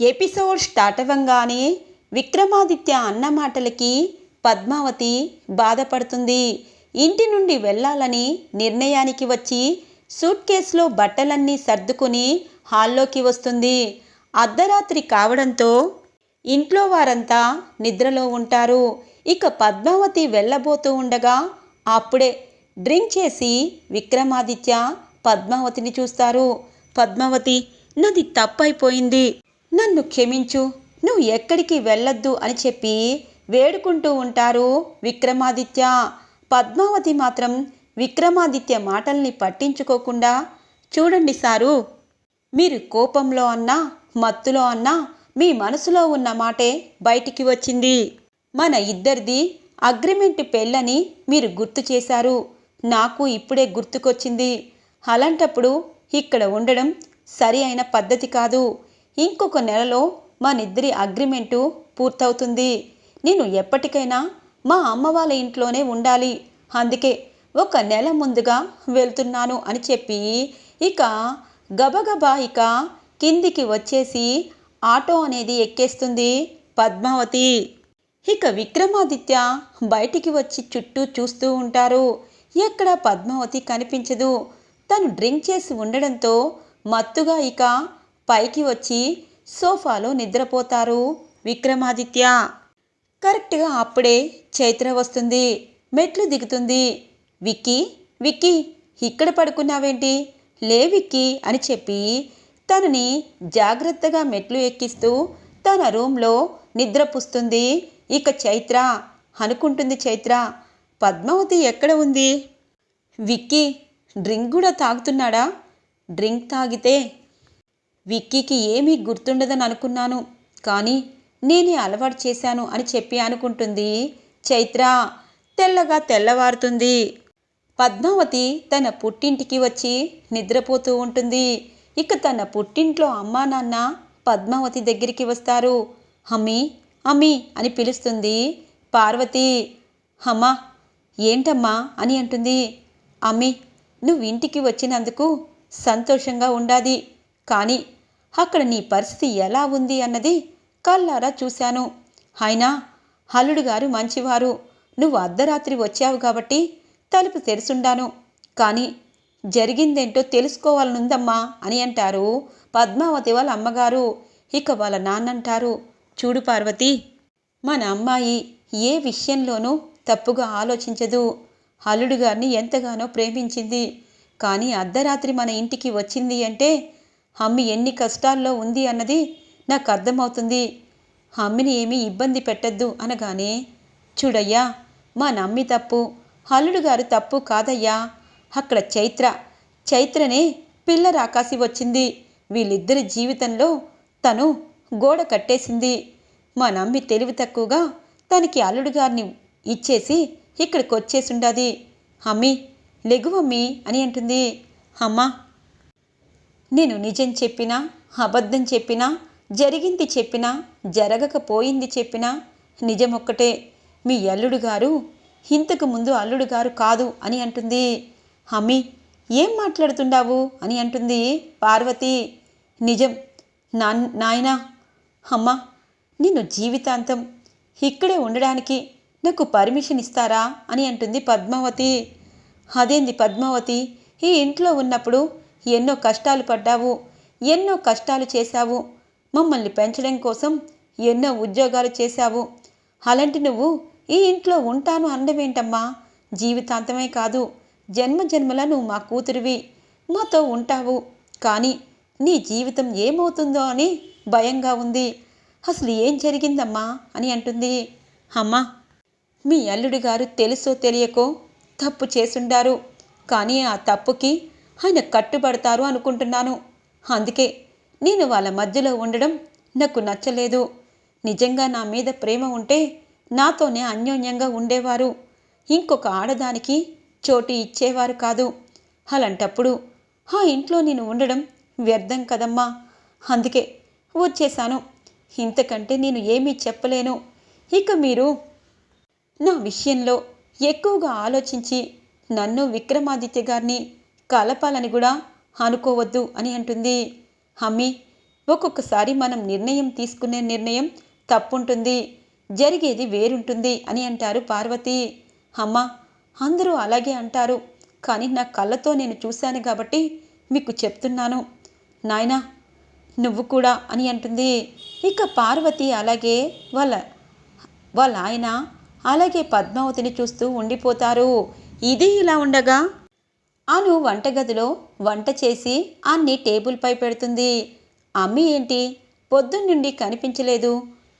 Episode start అవ్వంగానే Vikramaditya అన్న మాటలకి పద్మావతి బాధపడుతుంది. ఇంటి నుండి వెళ్ళాలని నిర్ణయానికి వచ్చి సూట్ కేసులో బట్టలన్నీ సర్దుకుని హాల్లోకి వస్తుంది. అర్ధరాత్రి కావడంతో ఇంట్లో వారంతా నిద్రలో ఉంటారు. ఇక పద్మావతి వెళ్ళబోతూ ఉండగా అప్పుడే డ్రింక్ చేసి విక్రమాదిత్య పద్మావతిని చూస్తారు. పద్మావతి నాది తప్పైపోయింది. నన్ను క్షమించు. నువ్వు ఎక్కడికి వెళ్ళొద్దు అని చెప్పి వేడుకుంటూ ఉంటారు విక్రమాదిత్య. పద్మావతి మాత్రం విక్రమాదిత్య మాటల్ని పట్టించుకోకుండా చూడండి సారు మీరు కోపంలో అన్నా మత్తులో అన్నా మీ మనసులో ఉన్న మాటే బయటికి వచ్చింది. మన ఇద్దరిది అగ్రిమెంట్ పెళ్ళని మీరు గుర్తు చేశారు. నాకు ఇప్పుడే గుర్తుకొచ్చింది. అలాంటప్పుడు ఇక్కడ ఉండడం సరి అయిన పద్ధతి కాదు. ఇంకొక నెలలో మనిద్దరి అగ్రిమెంటు పూర్తవుతుంది. నేను ఎప్పటికైనా మా అమ్మ వాళ్ళ ఇంట్లోనే ఉండాలి. అందుకే ఒక నెల ముందుగా వెళ్తున్నాను అని చెప్పి ఇక గబగబా ఇక కిందికి వచ్చేసి ఆటో అనేది ఎక్కేస్తుంది పద్మావతి. ఇక విక్రమాదిత్య బయటికి వచ్చి చుట్టూ చూస్తూ ఉంటారు. ఎక్కడ పద్మావతి కనిపించదు. తను డ్రింక్ చేసి ఉండడంతో మత్తుగా ఇక పైకి వచ్చి సోఫాలో నిద్రపోతారు విక్రమాదిత్య. కరెక్ట్గా అప్పుడే చైత్ర వస్తుంది. మెట్లు దిగుతుంది. విక్కీ విక్కీ ఇక్కడ పడుకున్నావేంటి? లే విక్కీ అని చెప్పి తనని జాగ్రత్తగా మెట్లు ఎక్కిస్తూ తన రూమ్లో నిద్రపుస్తుంది ఇక చైత్ర. అనుకుంటుంది చైత్ర పద్మావతి ఎక్కడ ఉంది? విక్కీ డ్రింక్ కూడా తాగుతున్నాడా? డ్రింక్ తాగితే విక్కీకి ఏమీ గుర్తుండదని అనుకున్నాను. కానీ నేనే అలవాటు చేశాను అని చెప్పి అనుకుంటుంది చైత్ర. తెల్లగా తెల్లవారుతుంది. పద్మావతి తన పుట్టింటికి వచ్చి నిద్రపోతూ ఉంటుంది. ఇక తన పుట్టింట్లో అమ్మా నాన్న పద్మావతి దగ్గరికి వస్తారు. అమ్మీ అమ్మీ అని పిలుస్తుంది పార్వతి. అమ్మా ఏంటమ్మా అని అంటుంది. అమ్మీ నువ్వు ఇంటికి వచ్చినందుకు సంతోషంగా ఉండాది. కానీ అక్కడ నీ పరిస్థితి ఎలా ఉంది అన్నది కళ్ళారా చూశాను. అయినా హల్లుడు గారు మంచివారు. నువ్వు అర్ధరాత్రి వచ్చావు కాబట్టి తలుపు తెరుసుండాను. కానీ జరిగిందేంటో తెలుసుకోవాలనుందమ్మా అని అంటారు పద్మావతి వాళ్ళ అమ్మగారు. ఇక వాళ్ళ నాన్నంటారు. చూడు పార్వతి మన అమ్మాయి ఏ విషయంలోనూ తప్పుగా ఆలోచించదు. అల్లుడు గారిని ఎంతగానో ప్రేమించింది. కానీ అర్ధరాత్రి మన ఇంటికి వచ్చింది అంటే అమ్మి ఎన్ని కష్టాల్లో ఉంది అన్నది నాకు అర్థమవుతుంది. అమ్మిని ఏమీ ఇబ్బంది పెట్టద్దు అనగానే చూడయ్యా మా నమ్మి తప్పు అల్లుడు గారు తప్పు కాదయ్యా. అక్కడ చైత్ర చైత్రనే పిల్ల రాకాసి వచ్చింది. వీళ్ళిద్దరి జీవితంలో తను గోడ కట్టేసింది. మా నమ్మి తెలివి తక్కువగా తనకి అల్లుడు గారిని ఇచ్చేసి ఇక్కడికి వచ్చేసుండాది అమ్మి లెగువమ్మి అని అంటుంది. అమ్మా నేను నిజం చెప్పినా అబద్ధం చెప్పినా జరిగింది చెప్పినా జరగకపోయింది చెప్పినా నిజమొక్కటే. మీ అల్లుడు గారు ఇంతకు ముందు అల్లుడు గారు కాదు అని అంటుంది. అమ్మి ఏం మాట్లాడుతుండావు అని అంటుంది పార్వతి. నిజం నా నాయనా అమ్మా నిన్ను జీవితాంతం ఇక్కడే ఉండడానికి నాకు పర్మిషన్ ఇస్తారా అని అంటుంది పద్మావతి. అదేంది పద్మావతి? ఈ ఇంట్లో ఉన్నప్పుడు ఎన్నో కష్టాలు పడ్డావు ఎన్నో కష్టాలు చేశావు. మమ్మల్ని పెంచడం కోసం ఎన్నో ఉద్యోగాలు చేశావు. అలాంటి నువ్వు ఈ ఇంట్లో ఉంటాను అనడమేంటమ్మా జీవితాంతమే కాదు జన్మ జన్మల నువ్వు మా కూతురివి. మాతో ఉంటావు. కానీ నీ జీవితం ఏమవుతుందో అని భయంగా ఉంది. అసలు ఏం జరిగిందమ్మా? అని అంటుంది. అమ్మా మీ అల్లుడు గారు తెలుసో తెలియకో తప్పు చేసుండారు. కానీ ఆ తప్పుకి ఆయన కట్టుబడతారు అనుకుంటున్నాను. అందుకే నేను వాళ్ళ మధ్యలో ఉండడం నాకు నచ్చలేదు. నిజంగా నా మీద ప్రేమ ఉంటే నాతోనే అన్యోన్యంగా ఉండేవారు. ఇంకొక ఆడదానికి చోటు ఇచ్చేవారు కాదు. అలాంటప్పుడు ఆ ఇంట్లో నేను ఉండడం వ్యర్థం కదమ్మా. అందుకే వచ్చేశాను. ఇంతకంటే నేను ఏమీ చెప్పలేను. ఇక మీరు నా విషయంలో ఎక్కువగా ఆలోచించి నన్ను విక్రమాదిత్య గారిని కలపాలని కూడా అనుకోవద్దు అని అంటుంది. హమ్మీ ఒక్కొక్కసారి మనం నిర్ణయం తీసుకునే నిర్ణయం తప్పుంటుంది. జరిగేది వేరుంటుంది అని అంటారు పార్వతి. అమ్మ అందరూ అలాగే అంటారు. కానీ నా కళ్ళతో నేను చూశాను కాబట్టి మీకు చెప్తున్నాను. నాయనా నువ్వు కూడా అని అంటుంది. ఇక పార్వతి అలాగే వాళ్ళ వాళ్ళ ఆయన అలాగే పద్మావతిని చూస్తూ ఉండిపోతారు. ఇది ఇలా ఉండగా అను వంటగదిలో వంట చేసి అన్ని టేబుల్పై పెడుతుంది. అమ్మి ఏంటి? పొద్దున్నుండి కనిపించలేదు.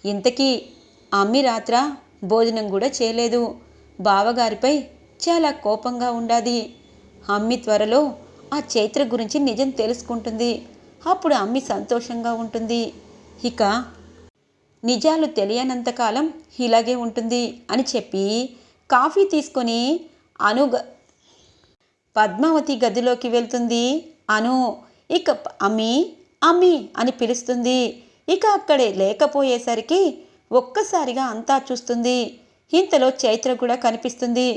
ఇంతకీ అమ్మి రాత్ర భోజనం కూడా చేయలేదు. బావగారిపై చాలా కోపంగా ఉండాది. అమ్మి త్వరలో ఆ చైత్ర గురించి నిజం తెలుసుకుంటుంది. అప్పుడు అమ్మి సంతోషంగా ఉంటుంది. ఇక నిజాలు తెలియనంతకాలం ఇలాగే ఉంటుంది అని చెప్పి కాఫీ తీసుకొని అనుగ పద్మావతి గదిలోకి వెళ్తుంది. అను ఇక అమ్మి అమ్మి అని పిలుస్తుంది. ఇక అక్కడే లేకపోయేసరికి ఒక్కసారిగా అంతా చూస్తుంది. ఇంతలో చైత్ర కూడా కనిపిస్తుంది.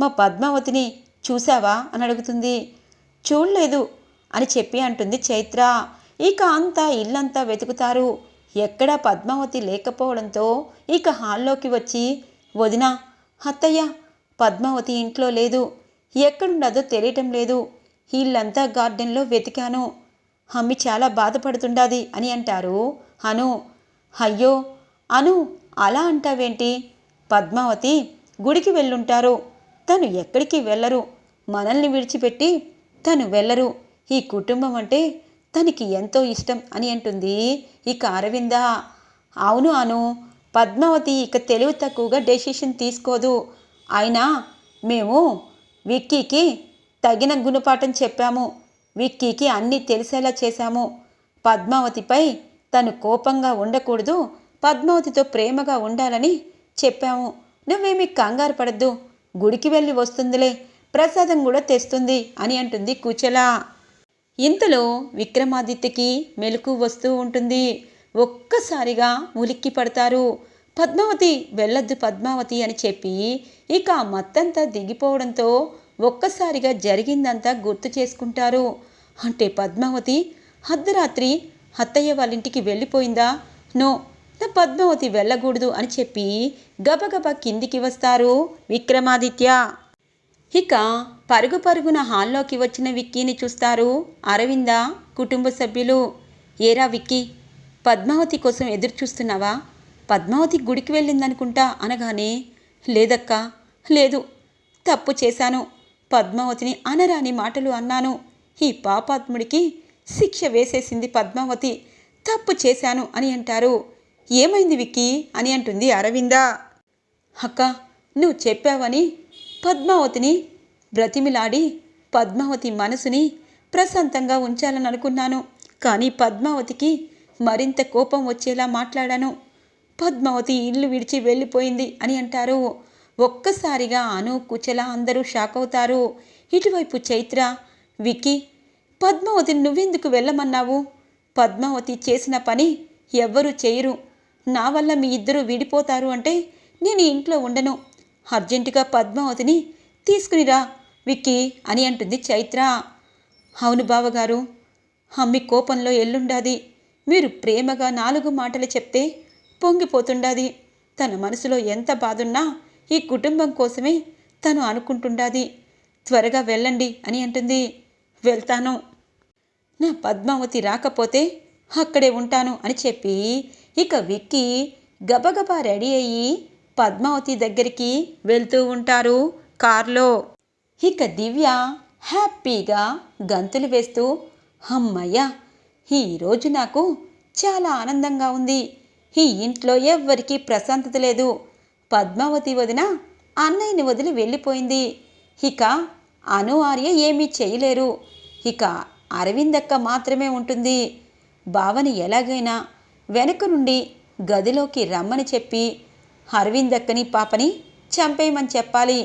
మా పద్మావతిని చూసావా అని అడుగుతుంది. చూడలేదు అని చెప్పి అంటుంది చైత్ర. ఇక అంతా ఇల్లంతా వెతుకుతారు. ఎక్కడా పద్మావతి లేకపోవడంతో ఇక హాల్లోకి వచ్చి వదిన అత్తయ్య పద్మావతి ఇంట్లో లేదు. ఎక్కడున్నదో తెలియటం లేదు. ఇల్లంతా గార్డెన్లో వెతికాను. అమ్మి చాలా బాధపడుతుండాది అని అంటారు. అను అయ్యో అను అలా అంటావేంటి? పద్మావతి గుడికి వెళ్ళుంటారు. తను ఎక్కడికి వెళ్ళరు. మనల్ని విడిచిపెట్టి తను వెళ్ళరు. ఈ కుటుంబం అంటే తనకి ఎంతో ఇష్టం అని అంటుంది. ఇక అరవింద అవును అను పద్మావతి ఇక తెలివి తక్కువగా డెసిషన్ తీసుకోదు. అయినా మేము విక్కీకి తగిన గుణపాఠం చెప్పాము. విక్కీకి అన్నీ తెలిసేలా చేశాము. పద్మావతిపై తను కోపంగా ఉండకూడదు పద్మావతితో ప్రేమగా ఉండాలని చెప్పాము. నువ్వేమీ కంగారు పడద్దు గుడికి వెళ్ళి వస్తుందిలే ప్రసాదం కూడా తెస్తుంది అని అంటుంది కూచల. ఇంతలో విక్రమాదిత్యకి మెలకు వస్తూ ఉంటుంది. ఒక్కసారిగా ఉలిక్కి పడతారు. పద్మావతి వెళ్ళొద్దు పద్మావతి అని చెప్పి ఇక ఆ మత్తంతా దిగిపోవడంతో ఒక్కసారిగా జరిగిందంతా గుర్తు చేసుకుంటారు. అంటే పద్మావతి అర్ధరాత్రి అత్తయ్య వాళ్ళ ఇంటికి వెళ్ళిపోయిందా? నో నా పద్మావతి వెళ్ళకూడదు అని చెప్పి గబగబా కిందికి వస్తారు విక్రమాదిత్య. ఇక పరుగు పరుగున హాల్లోకి వచ్చిన విక్కీని చూస్తారు అరవింద కుటుంబ సభ్యులు. ఏరా విక్కీ పద్మావతి కోసం ఎదురు చూస్తున్నావా పద్మావతి గుడికి వెళ్ళిందనుకుంటా అనగానే లేదక్కా లేదు. తప్పు చేశాను. పద్మావతిని అనరాని మాటలు అన్నాను. ఈ పాపాత్ముడికి శిక్ష వేసేసింది పద్మావతి. తప్పు చేశాను అని అంటారు. ఏమైంది విక్కీ? అని అంటుంది అరవింద. అక్క నువ్వు చెప్పావని పద్మావతిని బ్రతిమిలాడి పద్మావతి మనసుని ప్రశాంతంగా ఉంచాలని అనుకున్నాను కానీ పద్మావతికి మరింత కోపం వచ్చేలా మాట్లాడాను. పద్మావతి ఇల్లు విడిచి వెళ్ళిపోయింది అని అంటారు. ఒక్కసారిగా అను కుచల అందరూ షాక్ అవుతారు. ఇటువైపు చైత్ర విక్కీ పద్మావతిని నువ్వెందుకు వెళ్ళమన్నావు? పద్మావతి చేసిన పని ఎవ్వరూ చేయరు. నా వల్ల మీ ఇద్దరు విడిపోతారు అంటే నేను ఇంట్లో ఉండను. అర్జెంటుగా పద్మావతిని తీసుకునిరా విక్కీ అని అంటుంది చైత్ర. అవును బావగారు అమ్మి కోపంలో ఎల్లుండాది. మీరు ప్రేమగా నాలుగు మాటలు చెప్తే పొంగిపోతుండాది. తన మనసులో ఎంత బాధున్నా ఈ కుటుంబం కోసమే తను అనుకుంటుండాది. త్వరగా వెళ్ళండి అని అంటుంది. వెళ్తాను. నా పద్మావతి రాకపోతే అక్కడే ఉంటాను అని చెప్పి ఇక విక్కి గబగబా రెడీ అయ్యి పద్మావతి దగ్గరికి వెళ్తూ ఉంటారు కార్లో. ఇక దివ్య హ్యాపీగా గంతులు వేస్తూ అమ్మయ్య ఈరోజు నాకు చాలా ఆనందంగా ఉంది. ఈ ఇంట్లో ఎవ్వరికీ ప్రశాంతత లేదు. పద్మావతి వదిన అన్నయ్యని వదిలి వెళ్ళిపోయింది. ఇక అను ఆర్య ఏమీ చేయలేరు. ఇక అరవిందక్క మాత్రమే ఉంటుంది. భావని ఎలాగైనా వెనక నుండి గదిలోకి రమ్మని చెప్పి అరవిందక్కని పాపని చంపేయమని చెప్పాలి.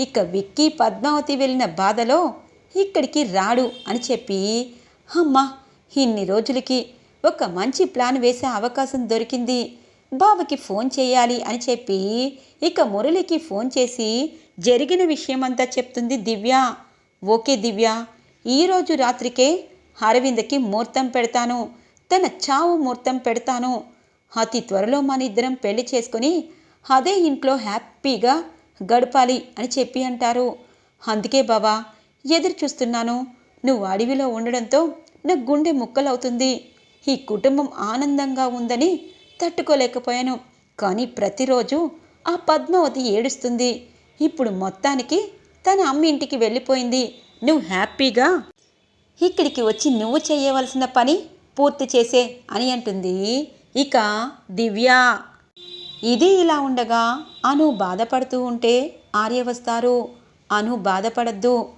ఇక విక్కీ పద్మావతి వెళ్ళిన బాధలో ఇక్కడికి రాడు అని చెప్పి అమ్మ ఇన్ని రోజులకి ఒక మంచి ప్లాన్ వేసే అవకాశం దొరికింది. బావకి ఫోన్ చేయాలి అని చెప్పి ఇక మురళికి ఫోన్ చేసి జరిగిన విషయమంతా చెప్తుంది దివ్య. ఓకే దివ్య ఈరోజు రాత్రికే అరవిందకి ముహూర్తం పెడతాను. తన చావు ముహూర్తం పెడతాను. అతి త్వరలో మన ఇద్దరం పెళ్ళి చేసుకొని అదే ఇంట్లో హ్యాపీగా గడపాలి అని చెప్పి అంటారు. అందుకే బావా ఎదురు చూస్తున్నాను. నువ్వు అడవిలో ఉండడంతో నా గుండె ముక్కలవుతుంది. ఈ కుటుంబం ఆనందంగా ఉందని తట్టుకోలేకపోయాను. కానీ ప్రతిరోజు ఆ పద్మావతి ఏడుస్తుంది. ఇప్పుడు మొత్తానికి తన అమ్మ ఇంటికి వెళ్ళిపోయింది. నువ్వు హ్యాపీగా ఇక్కడికి వచ్చి నువ్వు చేయవలసిన పని పూర్తి చేసే అని అంటుంది. ఇక దివ్య. ఇది ఇలా ఉండగా అను బాధపడుతూ ఉంటే ఆర్య వస్తారు. అను బాధపడద్దు.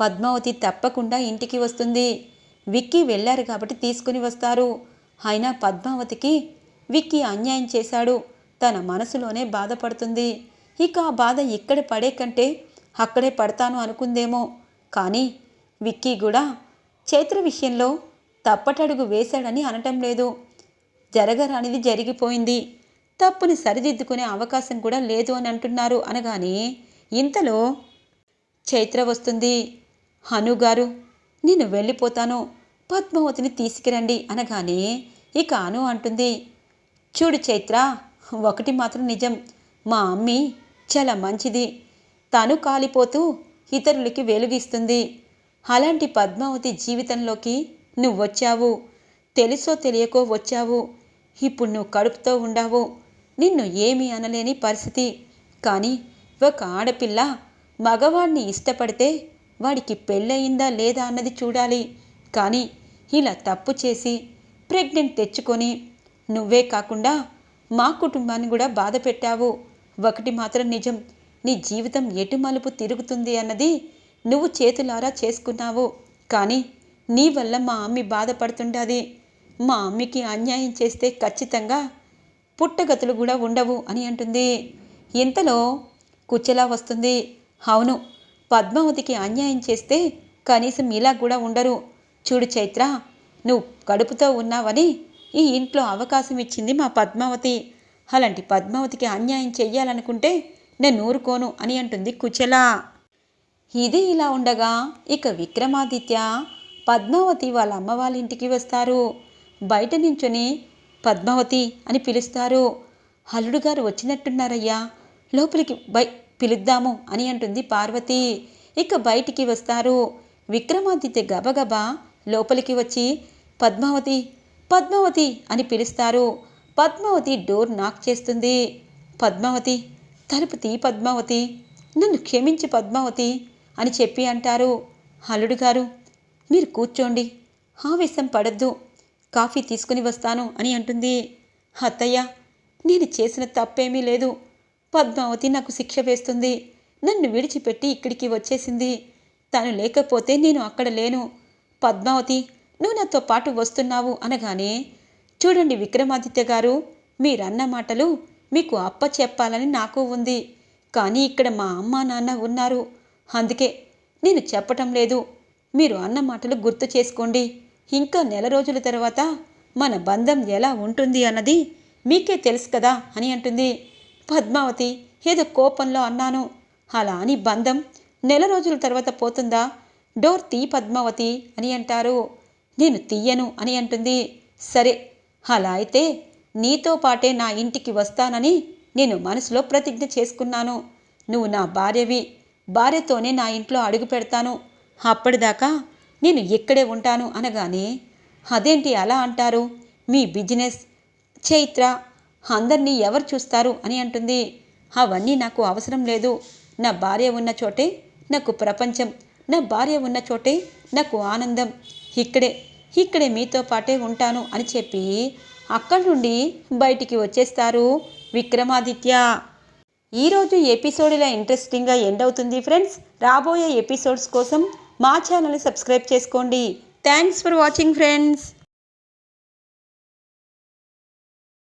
పద్మావతి తప్పకుండా ఇంటికి వస్తుంది. విక్కీ వెళ్ళారు కాబట్టి తీసుకుని వస్తారు. అయినా పద్మావతికి విక్కీ అన్యాయం చేశాడు. తన మనసులోనే బాధపడుతుంది. ఇక ఆ బాధ ఇక్కడ పడే కంటే అక్కడే పడతాను అనుకుందేమో. కానీ విక్కీ కూడా చైత్ర విషయంలో తప్పటడుగు వేశాడని అనటం లేదు. జరగరానిది జరిగిపోయింది. తప్పుని సరిదిద్దుకునే అవకాశం కూడా లేదు అని అంటున్నారు అనగానే ఇంతలో చైత్ర వస్తుంది. హనుగారు నేను వెళ్ళిపోతాను. పద్మావతిని తీసుకురండి అనగానే ఇక అను అంటుంది. చూడు చైత్ర ఒకటి మాత్రం నిజం. మా అమ్మి చాలా మంచిది. తను కాలిపోతూ ఇతరులకి వెలుగిస్తుంది. అలాంటి పద్మావతి జీవితంలోకి నువ్వు వచ్చావు. తెలుసో తెలియకో వచ్చావు. ఇప్పుడు నువ్వు కడుపుతో ఉండావు. నిన్ను ఏమీ అనలేని పరిస్థితి. కానీ ఒక ఆడపిల్ల మగవాడిని ఇష్టపడితే వాడికి పెళ్ళయిందా లేదా అన్నది చూడాలి. కానీ ఇలా తప్పు చేసి ప్రెగ్నెంట్ తెచ్చుకొని నువ్వే కాకుండా మా కుటుంబాన్ని కూడా బాధ పెట్టావు. ఒకటి మాత్రం నిజం నీ జీవితం ఎటు మలుపు తిరుగుతుంది అన్నది నువ్వు చేతులారా చేసుకున్నావు. కానీ నీ వల్ల మా అమ్మి బాధపడుతుండది. మా అమ్మికి అన్యాయం చేస్తే ఖచ్చితంగా పుట్టగతులు కూడా ఉండవు అని అంటుంది. ఇంతలో కుచ్చెలా వస్తుంది. అవును పద్మావతికి అన్యాయం చేస్తే కనీసం ఇలా కూడా ఉండరు. చూడు చైత్ర నువ్వు కడుపుతో ఉన్నావని ఈ ఇంట్లో అవకాశం ఇచ్చింది మా పద్మావతి. అలాంటి పద్మావతికి అన్యాయం చెయ్యాలనుకుంటే నేను ఊరుకోను అని అంటుంది కుచల. ఇది ఇలా ఉండగా ఇక విక్రమాదిత్య పద్మావతి వాళ్ళ అమ్మ వాళ్ళ ఇంటికి వస్తారు. బయట నించొని పద్మావతి అని పిలుస్తారు. అల్లుడు గారు వచ్చినట్టున్నారయ్యా. లోపలికి బై పిలుద్దాము అని అంటుంది పార్వతి. ఇక బయటికి వస్తారు. విక్రమాదిత్య గబగబా లోపలికి వచ్చి పద్మావతి పద్మావతి అని పిలుస్తారు. పద్మావతి డోర్ నాక్ చేస్తుంది. పద్మావతి తలుపు తీ పద్మావతి నన్ను క్షమించి పద్మావతి అని చెప్పి అంటారు. అల్లుడు గారు మీరు కూర్చోండి ఆవేశం పడద్దు కాఫీ తీసుకుని వస్తాను అని అంటుంది. అత్తయ్య నేను చేసిన తప్పేమీ లేదు. పద్మావతి నాకు శిక్ష వేస్తుంది. నన్ను విడిచిపెట్టి ఇక్కడికి వచ్చేసింది. తను లేకపోతే నేను అక్కడ లేను. పద్మావతి నువ్వు నాతో పాటు వస్తున్నావు అనగానే చూడండి విక్రమాదిత్య గారు మీరన్న మాటలు మీకు అప్ప చెప్పాలని నాకు ఉంది. కానీ ఇక్కడ మా అమ్మ నాన్న ఉన్నారు. అందుకే నేను చెప్పటం లేదు. మీరు అన్న మాటలు గుర్తు చేసుకోండి. ఇంకా నెల రోజుల తర్వాత మన బంధం ఎలా ఉంటుంది అన్నది మీకే తెలుసు కదా అని అంటుంది. పద్మావతి ఏదో కోపంలో అన్నాను. అలా అని బంధం నెల రోజుల తర్వాత పోతుందా? డోర్ తీ పద్మావతి అని అంటారు. నేను తీయను అని అంటుంది. సరే అలా అయితే నీతో పాటే నా ఇంటికి వస్తానని నేను మనసులో ప్రతిజ్ఞ చేసుకున్నాను. నువ్వు నా భార్యవి. భార్యతోనే నా ఇంట్లో అడుగు పెడతాను. అప్పటిదాకా నేను ఇక్కడే ఉంటాను అనగానే అదేంటి అలా అంటారు? మీ బిజినెస్ చైత్ర అందరినీ ఎవరు చూస్తారు అని అంటుంది. అవన్నీ నాకు అవసరం లేదు. నా భార్య ఉన్న చోటే నాకు ప్రపంచం. నా భార్య ఉన్న చోటే నాకు ఆనందం. ఇక్కడే ఇక్కడే మీతో పాటే ఉంటాను అని చెప్పి అక్కడి నుండి బయటికి వచ్చేస్తారు విక్రమాదిత్య. ఈరోజు ఎపిసోడ్ ఇలా ఇంట్రెస్టింగ్గా ఎండ్ అవుతుంది ఫ్రెండ్స్ రాబోయే ఎపిసోడ్స్ కోసం మా ఛానల్ని సబ్స్క్రైబ్ చేసుకోండి. Thanks for watching friends